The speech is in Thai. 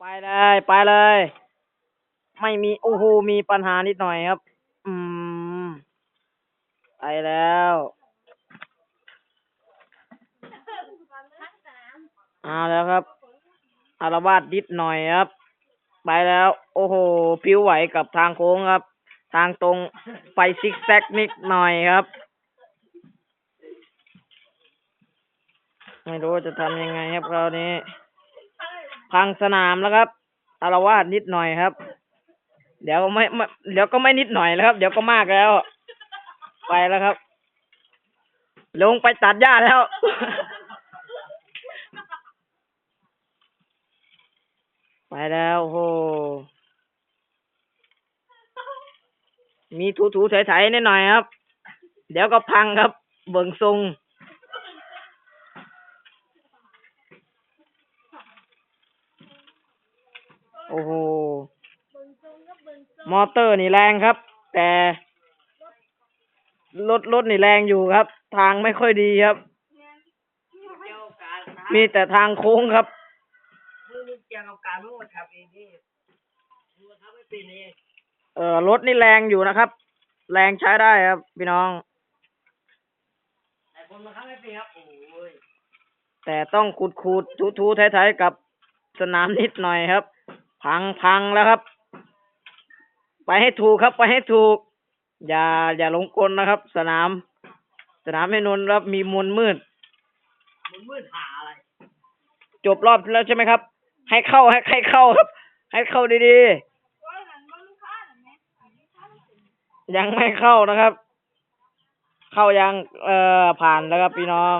ไปเลยไปเลย ไม่มีโอ้โหมีปัญหานิดหน่อยครับ อืมไปแล้วเอาแล้วครับอารวาสนิดหน่อยครับ ไปแล้ว โอ้โหผิวไหวกับทางโค้งครับ ทางตรงไปซิกแซกนิดหน่อยครับ ไม่รู้จะทำยังไงครับคราวนี้ พังสนามแล้วครับอารวาสนิดหน่อยครับ เดี๋ยวไม่ไม่เดี๋ยวก็ไม่นิดหน่อยแล้วครับ เดี๋ยวก็มากแล้ว ไปแล้วครับ ลงไปตัดหญ้าแล้วไปแล้วโอ้โหมีถูๆไถๆนิดหน่อยครับ เดี๋ยวก็พังครับ เบิ่งทรง โอ้โห มอเตอร์นี่แรงครับ แต่รถรถนี่แรงอยู่ครับ ทางไม่ค่อยดีครับ มีแต่ทางโค้งครับเออรถนี่แรงอยู่นะครับ แรงใช้ได้ครับ พี่น้อง แต่ต้องขูดขูดถูถูไถๆกับสนามนิดหน่อยครับ พังพังแล้วครับ ไปให้ถูกครับ ไปให้ถูก อย่าอย่าหลงกลนะครับ สนาม สนามให้นนท์ครับมีมวลมืดจบรอบแล้วใช่ไหมครับ ให้เข้าให้ให้เข้าครับ ให้เข้าดีๆยังไม่เข้านะครับ เข้ายังเอ่อผ่านแล้วครับพี่น้อง